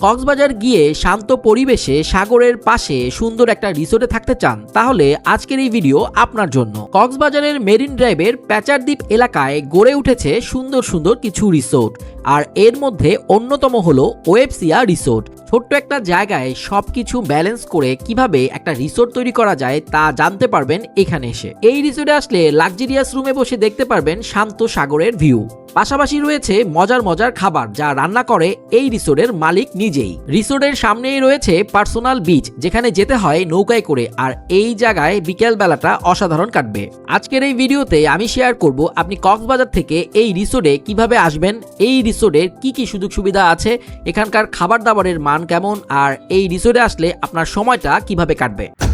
কক্সবাজার গিয়ে শান্ত পরিবেশে সাগরের পাশে সুন্দর একটা রিসোর্টে থাকতে চান, তাহলে আজকের এই ভিডিও আপনার জন্য। কক্সবাজারের মেরিন ড্রাইভের প্যাচারদ্বীপ এলাকায় গড়ে উঠেছে সুন্দর সুন্দর কিছু রিসোর্ট, আর এর মধ্যে অন্যতম হলো ওয়েবসিয়া রিসোর্ট। ছোট্ট একটা জায়গায় সবকিছু ব্যালেন্স করে কীভাবে একটা রিসোর্ট তৈরি করা যায় তা জানতে পারবেন এখানে এসে। এই রিসোর্টে আসলে লাক্সারিয়াস রুমে বসে দেখতে পারবেন শান্ত সাগরের ভিউ। পাশাপাশি রয়েছে মজার মজার খাবার যা রান্না করে এই রিসোর্টের মালিক নিজেই। রিসোর্টের সামনেই রয়েছে পার্সোনাল বিচ, যেখানে যেতে হয় নৌকায় করে, আর এই জায়গায় বিকেল বেলাটা অসাধারণ কাটবে। আজকের এই ভিডিওতে আমি শেয়ার করব আপনি কক্সবাজার থেকে এই রিসোর্টে কীভাবে আসবেন, এই রিসোর্টের কি কি সুযোগ সুবিধা আছে, এখানকার খাবার দাবারের মান কেমন, আর এই রিসোর্টে আসলে আপনার সময়টা কীভাবে কাটবে।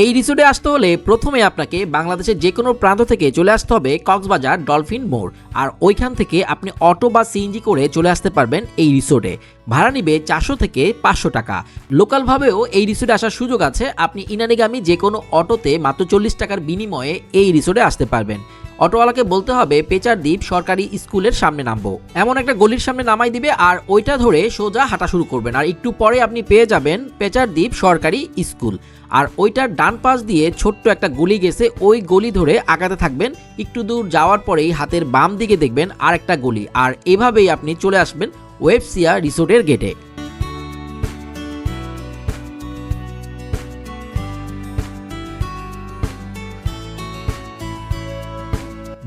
এই রিসোর্টে আসতে হলে প্রথমে আপনাকে বাংলাদেশের যে কোনো প্রান্ত থেকে চলে আসতে হবে কক্সবাজার ডলফিন মোড়। আর ওইখান থেকে আপনি অটো বা সিএনজি করে চলে আসতে পারবেন এই রিসোর্টে ভাড়া নিবে চারশো থেকে পাঁচশো টাকা। লোকালভাবেও এই রিসোর্টে আসার সুযোগ আছে। আপনি ইনানিগামী যে কোনো অটোতে মাত্র চল্লিশ টাকার বিনিময়ে এই রিসোর্টে আসতে পারবেন। অটোওয়ালাকে বলতে হবে পেচারদ্বীপ সরকারি স্কুলের সামনে নামবো। এমন একটা গলির সামনে নামাই দিবে আর ওইটা ধরে সোজা হাঁটা শুরু করবেন। আর একটু পরে আপনি পেয়ে যাবেন পেচারদ্বীপ সরকারি স্কুল। আর ওইটার ডান পাশ দিয়ে ছোট্ট একটা গলি গেছে, ওই গলি ধরে আগাতে থাকবেন। একটু দূর যাওয়ার পরেই হাতের বাম দিকে দেখবেন আর একটা গলি। আর এভাবেই আপনি চলে আসবেন ওয়েবসিয়া রিসোর্টের গেটে।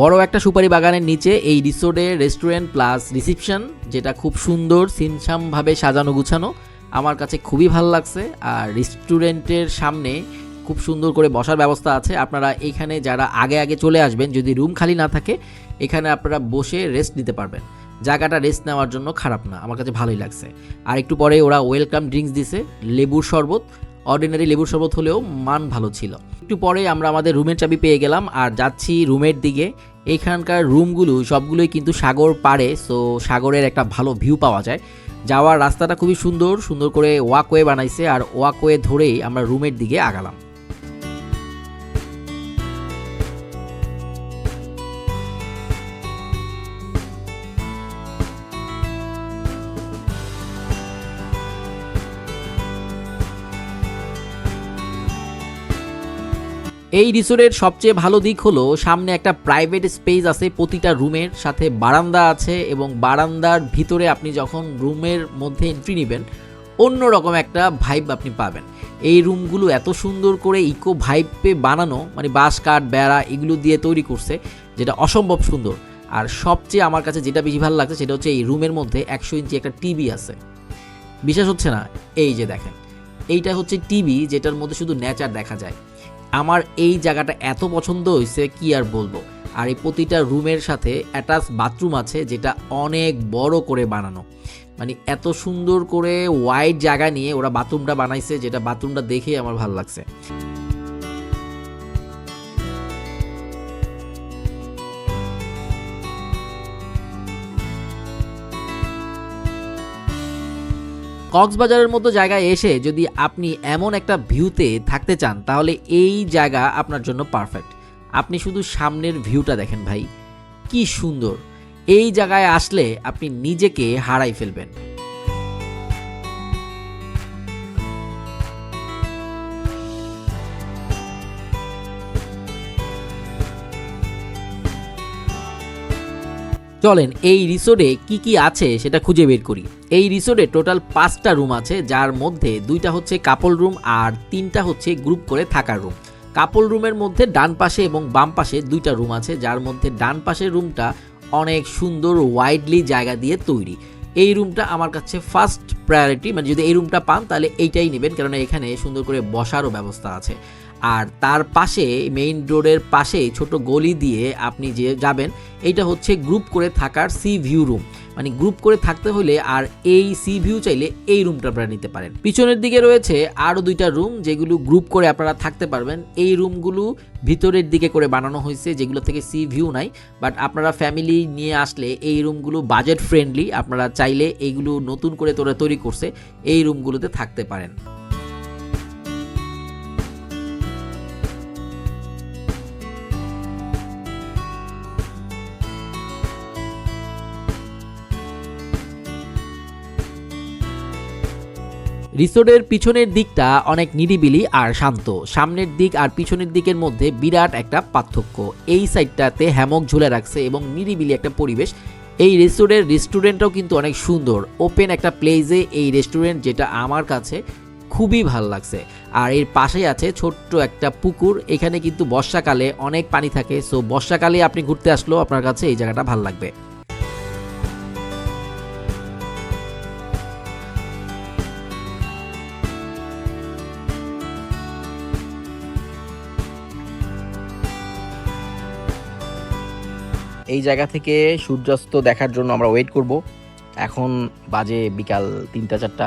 বড় একটা সুপারি বাগানের নিচে এই রিসোর্টে রেস্টুরেন্ট প্লাস রিসিপশন, যেটা খুব সুন্দর, সিনসামভাবে সাজানো গুছানো, আমার কাছে খুবই ভালো লাগছে। আর রেস্টুরেন্টের সামনে খুব সুন্দর করে বসার ব্যবস্থা আছে। আপনারা এখানে যারা আগে আগে চলে আসবেন, যদি রুম খালি না থাকে, এখানে আপনারা বসে রেস্ট নিতে পারবেন। জায়গাটা রেস্ট নেওয়ার জন্য খারাপ না, আমার কাছে ভালোই লাগছে। আর একটু পরে ওরা ওয়েলকাম ড্রিঙ্কস দিছে, লেবুর শরবত অর্ডিনারি লেবুর শরবত হলেও মান ভালো ছিল। একটু পরে আমরা আমাদের রুমের চাবি পেয়ে গেলাম আর যাচ্ছি রুমের দিকে। এখানকার রুমগুলো সবগুলোই কিন্তু সাগর পাড়ে সো সাগরের একটা ভালো ভিউ পাওয়া যায়। যাওয়ার রাস্তাটা খুবই সুন্দর সুন্দর করে ওয়াকওয়ে বানাইছে আর ওয়াকওয়ে ধরেই আমরা রুমের দিকে আগালাম। এই রিসোর্টের সবচেয়ে ভালো দিক হলো, সামনে একটা প্রাইভেট স্পেস আছে প্রতিটা রুমের, সাথে বারান্দা আছে এবং বারান্দার ভিতরে আপনি যখন রুমের মধ্যে এন্ট্রি নেবেন, অন্যরকম একটা ভাইব আপনি পাবেন। এই রুমগুলো এত সুন্দর করে ইকো ভাইবে বানানো মানে বাঁশ কাঠ, বেড়া, এগুলো দিয়ে তৈরি করছে, যেটা অসম্ভব সুন্দর। আর সবচেয়ে আমার কাছে যেটা বেশি ভালো লাগছে, সেটা হচ্ছে এই রুমের মধ্যে একশো ইঞ্চি একটা টিভি আছে। বিশ্বাস হচ্ছে না? এই যে দেখেন, এইটা হচ্ছে টিভি যেটার মধ্যে শুধু নেচার দেখা যায়। আমার এই জায়গাটা এত পছন্দ হয়েছে, কি আর বলব? আর এই প্রতিটা রুমের সাথে অ্যাটাচ বাথরুম আছে, যেটা অনেক বড় করে বানানো। মানে এত সুন্দর করে ওয়াইড জায়গা নিয়ে ওরা বাথরুমটা বানাইছে, যেটা বাথরুমটা দেখে আমার ভালো লাগছে। কক্সবাজারের মতো জায়গায় এসে যদি আপনি এমন একটা ভিউতে থাকতে চান, তাহলে এই জায়গা আপনার জন্য পারফেক্ট আপনি শুধু সামনের ভিউটা দেখেন ভাই। কি সুন্দর। এই জায়গায় আসলে আপনি নিজেকে হারাই ফেলবেন। চলেন এই রিসোর্টে কি কি আছে সেটা খুঁজে বের করি। এই রিসোর্টে টোটাল পাঁচটা রুম আছে, যার মধ্যে দুইটা হচ্ছে কাপল রুম আর তিনটা হচ্ছে গ্রুপ করে থাকার রুম কাপল রুমের মধ্যে ডান পাশে এবং বাম পাশে দুইটা রুম আছে, যার মধ্যে ডান পাশের রুমটা অনেক সুন্দর ওয়াইডলি জায়গা দিয়ে তৈরি। এই রুমটা আমার কাছে ফার্স্ট প্রায়োরিটি মানে যদি এই রুমটা পান তাহলে এইটাই নেবেন কারণ এখানে সুন্দর করে বসারও ব্যবস্থা আছে। আর তার পাশে মেইন রোডের পাশে ছোট গলি দিয়ে আপনি যে যাবেন, এইটা হচ্ছে গ্রুপ করে থাকার সি ভিউ রুম মানে গ্রুপ করে থাকতে হলে আর এই সি ভিউ চাইলে এই রুমটা আপনারা নিতে পারেন। পিছনের দিকে রয়েছে আরও দুইটা রুম যেগুলো গ্রুপ করে আপনারা থাকতে পারবেন। এই রুমগুলো ভিতরের দিকে করে বানানো হয়েছে, যেগুলো থেকে সি ভিউ নাই। বাট আপনারা ফ্যামিলি নিয়ে আসলে এই রুমগুলো বাজেট ফ্রেন্ডলি আপনারা চাইলে এইগুলো নতুন করে তোরা তৈরি করছে, এই রুমগুলোতে থাকতে পারেন। রিসোর্টের পিছনের দিকটা অনেক নিরিবিলি আর শান্ত। সামনের দিক আর পিছনের দিকের মধ্যে বিরাট একটা পার্থক্য। এই সাইডটাতে হ্যামক ঝুলে রাখছে এবং নিরিবিলি একটা পরিবেশ। এই রেস্টুরেন্টের রেস্টুরেন্টটাও কিন্তু অনেক সুন্দর। ওপেন একটা প্লেসে এই রেস্টুরেন্ট যেটা আমার কাছে খুবই ভালো লাগছে। আর এর পাশেই আছে ছোট্ট একটা পুকুর। এখানে কিন্তু বর্ষাকালে অনেক পানি থাকে। সো বর্ষাকালে আপনি ঘুরতে আসলেও আপনার কাছে এই জায়গাটা ভালো লাগবে। এই জায়গা থেকে সূর্যাস্ত দেখার জন্য আমরা ওয়েট করব। এখন বাজে বিকাল তিনটা চারটা,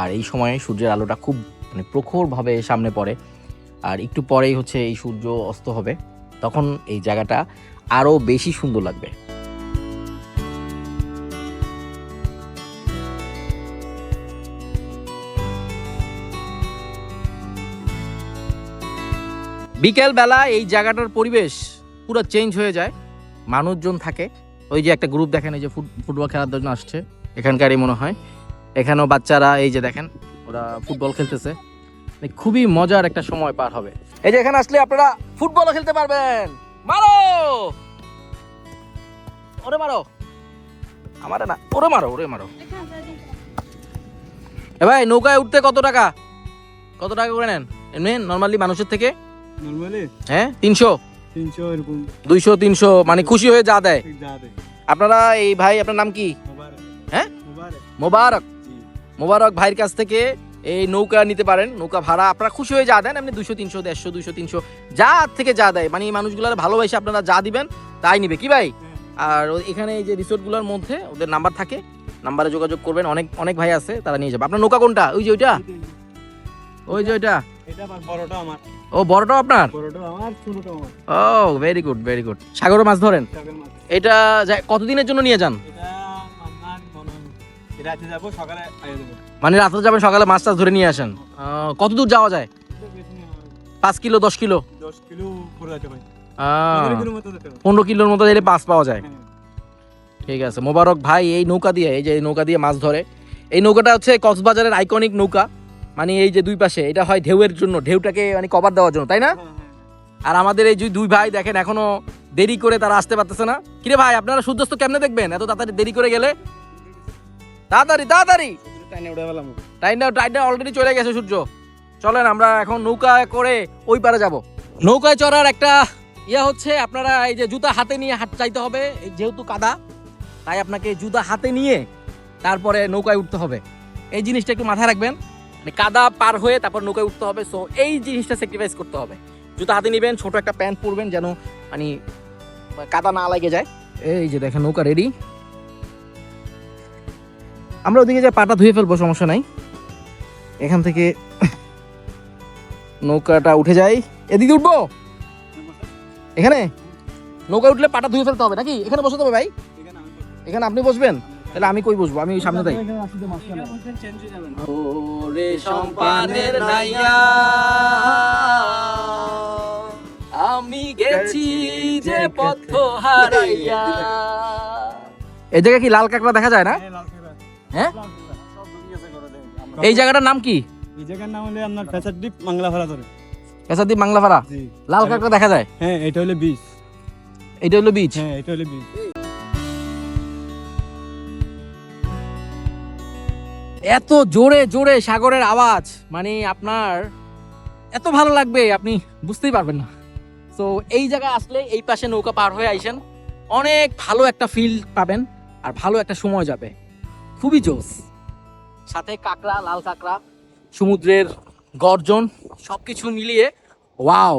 আর এই সময়ে সূর্যের আলোটা খুব মানে প্রখরভাবে সামনে পড়ে। আর একটু পরেই হচ্ছে এই সূর্য অস্ত হবে। তখন এই জায়গাটা আরও বেশি সুন্দর লাগবে। বিকেল বেলা এই জায়গাটার পরিবেশ পুরো চেঞ্জ হয়ে যায়। মানুষজন থাকে। ওই যে একটা গ্রুপ দেখেন এই যে ফুট- ফুটবল খেলার জন্য আসছে। এখানকারই মনে হয়। এখানেও বাচ্চারা এই যে দেখেন ওরা ফুটবল খেলতেছে। মানে খুবই মজার একটা সময় পার হবে। এই যে এখানে আসলে আপনারা ফুটবলও খেলতে পারবেন। মারো! ওরে মারো। আমারে না ওরে মারো ওরে মারো। এ ভাই নৌকায় উঠতে কত টাকা? কত টাকা করে নেন? এমনি নর্মালি মানুষের থেকে? নর্মালি হ্যাঁ তিনশো। তিনশো এরকম। দুইশো তিনশো মানে খুশি হয়ে যা দেয়। যা দেয়। আপনারা এই ভাই আপনার নাম কি? হ্যাঁ? মোবারক। মোবারক। ভাইয়ের কাছ থেকে এই নৌকা নিতে পারেন নৌকা ভাড়া। আপনারা খুশি হয়ে যা দেন এমনি দুশো তিনশো দেড়শো দুইশো তিনশো যা থেকে যা দেয়। মানে এই মানুষগুলোর ভালোবাসে আপনারা যা দিবেন তাই নিবে। কি ভাই? হ্যাঁ। আর এখানে এই যে রিসোর্টগুলোর মধ্যে ওদের নাম্বার থাকে। নাম্বারে যোগাযোগ করবেন। অনেক অনেক ভাই আছে তারা নিয়ে যাবে। আপনার নৌকা কোনটা? ওই যে ওইটা? ওই যে ওইটা? এটা আমার বড়টা আমার। ও বড়টাও আপনার? বড়টা আমার আমার। Oh very good very good সাগরে মাছ ধরেন। মাছ। এটা কতদিনের জন্য নিয়ে যান? এটা আমার মনে হয় রাতে যাব সকালে মানে যাবেন সকালে মাছ টাছ ধরে নিয়ে আসেন। আহ, কত দূর যাওয়া যায়? এটা বেশি না, পাঁচ কিলো দশ কিলো? দশ কিলো পুরো যেতে পারি আহ, পনেরো কিলো মতো যেতে পারি পনেরো কিলোর মতো গেলে মাছ পাওয়া যায়। হ্যাঁ। ঠিক আছে মোবারক ভাই এই নৌকা দিয়ে এই যে এই নৌকা দিয়ে মাছ ধরে। এই নৌকাটা হচ্ছে কক্সবাজারের আইকনিক নৌকা। মানে এই যে দুই পাশে এটা হয় ঢেউয়ের জন্য ঢেউটাকে মানে কভার দেওয়ার জন্য তাই না? হ্যাঁ, হ্যাঁ। আর আমাদের এই যে দুই ভাই দেখেন এখনও দেরি করে তারা আসতে পারতেছে না। কিরে ভাই আপনারা সূর্যাস্ত কেমনে দেখবেন? এত তাড়াতাড়ি দেরি করে গেলে? তাড়াতাড়ি তাড়াতাড়ি! টাইমটা টাইমটা অলরেডি চলে গেছে সূর্য। চলেন আমরা এখন নৌকা করে ওই পারে যাব। নৌকায় চড়ার একটা ইয়া হচ্ছে আপনারা এই যে জুতা হাতে নিয়ে হাত চাইতে হবে যেহেতু কাদা তাই আপনাকে জুতা হাতে নিয়ে তারপরে নৌকায় উঠতে হবে। এই জিনিসটা একটু মাথায় রাখবেন। মানে কাদা পার হয়ে তারপর নৌকায় উঠতে হবে সো এই জিনিসটা স্যাক্রিফাইস করতে হবে। জুতো হাতে নেবেন, ছোট একটা প্যান্ট পরবেন যেন মানে কাদা না লাগে যায়। এই যে দেখেন, নৌকা রেডি আমরা ওদিকে যে পাটা ধুয়ে ফেলব, সমস্যা নাই। এখান থেকে নৌকাটা উঠে যাই এদিকে উঠবো? এখানে? নৌকা উঠলে পাটা ধুয়ে ফেলতে হবে নাকি? এখানে বসতে হবে ভাই। এখানে আপনি বসবেন? তাহলে আমি কই বসবো? আমি ওই সামনে তাই সম্পানের নাইয়া আমি গেছি যে পথ হারাইয়া। এই জায়গায় কি লাল কাঁকড়া দেখা যায় না? হ্যাঁ। হ্যাঁ? এই জায়গাটার নাম কি? এই জায়গার নাম হলে আপনার ধরে। লাল কাঁকড়া দেখা যায়? হ্যাঁ এটা হলে বিচ এটা হলো বিচ হ্যাঁ এটা হলে বিচ এত জোরে জোরে সাগরের আওয়াজ মানে আপনার এত ভালো লাগবে, আপনি বুঝতেই পারবেন না। তো এই জায়গায় আসলে এই পাশে নৌকা পার হয়ে আইসেন। অনেক ভালো একটা ফিল পাবেন আর ভালো একটা সময় যাবে। খুবই জোস সাথে কাঁকড়া, লাল কাঁকড়া, সমুদ্রের গর্জন, সবকিছু মিলিয়ে ওয়াও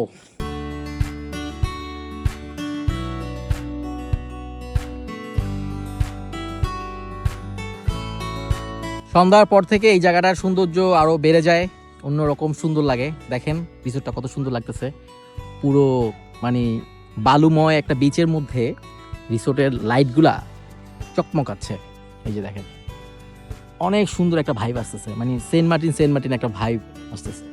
সন্ধ্যার পর থেকে এই জায়গাটার সৌন্দর্য আরও বেড়ে যায়। অন্যরকম সুন্দর লাগে, দেখেন রিসোর্টটা কত সুন্দর লাগতেছে। পুরো মানে বালুময় একটা বিচের মধ্যে রিসোর্টের লাইটগুলা চকমকাচ্ছে। এই যে দেখেন, অনেক সুন্দর একটা ভাইব আসতেছে মানে সেন্ট মার্টিন সেন্ট মার্টিন একটা ভাইব আসতেছে।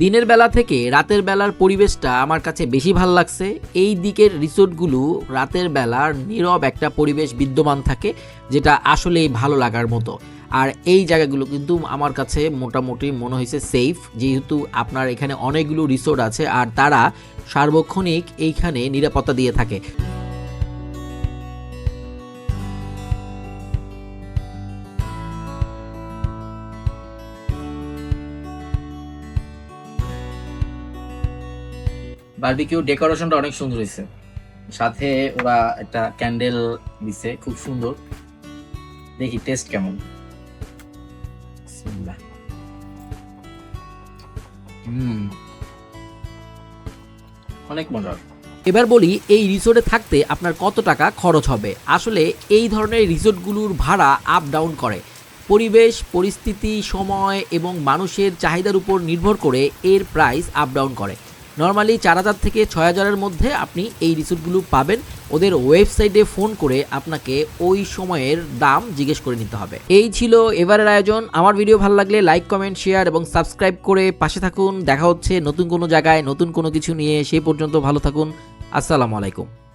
দিনের বেলা থেকে রাতের বেলার পরিবেশটা আমার কাছে বেশি ভালো লাগছে। এই দিকের রিসোর্টগুলো রাতের বেলার নীরব একটা পরিবেশ বিদ্যমান থাকে, যেটা আসলেই ভালো লাগার মতো। আর এই জায়গাগুলো কিন্তু আমার কাছে মোটামুটি মনে হয়েছে সেফ যেহেতু আপনার এখানে অনেকগুলো রিসোর্ট আছে আর তারা সার্বক্ষণিক এইখানে নিরাপত্তা দিয়ে থাকে। বারবিকিউ ডেকোরেশনটা অনেক সুন্দর হয়েছে। সাথে ওরা একটা ক্যান্ডেল দিছে, খুব সুন্দর। দেখি, টেস্ট কেমন? হুম। অনেক মজার। এবার বলি, এই রিসোর্টে থাকতে আপনার কত টাকা খরচ হবে? আসলে এই ধরনের রিসোর্টগুলোর ভাড়া আপ ডাউন করে। পরিবেশ, পরিস্থিতি, সময় এবং মানুষের চাহিদার উপর নির্ভর করে এর প্রাইস আপ ডাউন করে। নর্মালি চার হাজার থেকে ছয় হাজারের মধ্যে আপনি এই রিসোর্টগুলো পাবেন। ওদের ওয়েবসাইটে ফোন করে আপনাকে ওই সময়ের দাম জিজ্ঞেস করে নিতে হবে। এই ছিল এবারের আয়োজন। আমার ভিডিও ভালো লাগলে লাইক, কমেন্ট, শেয়ার এবং সাবস্ক্রাইব করে পাশে থাকুন। দেখা হচ্ছে নতুন কোনো জায়গায় নতুন কোনো কিছু নিয়ে। সেই পর্যন্ত ভালো থাকুন। আসসালামু আলাইকুম।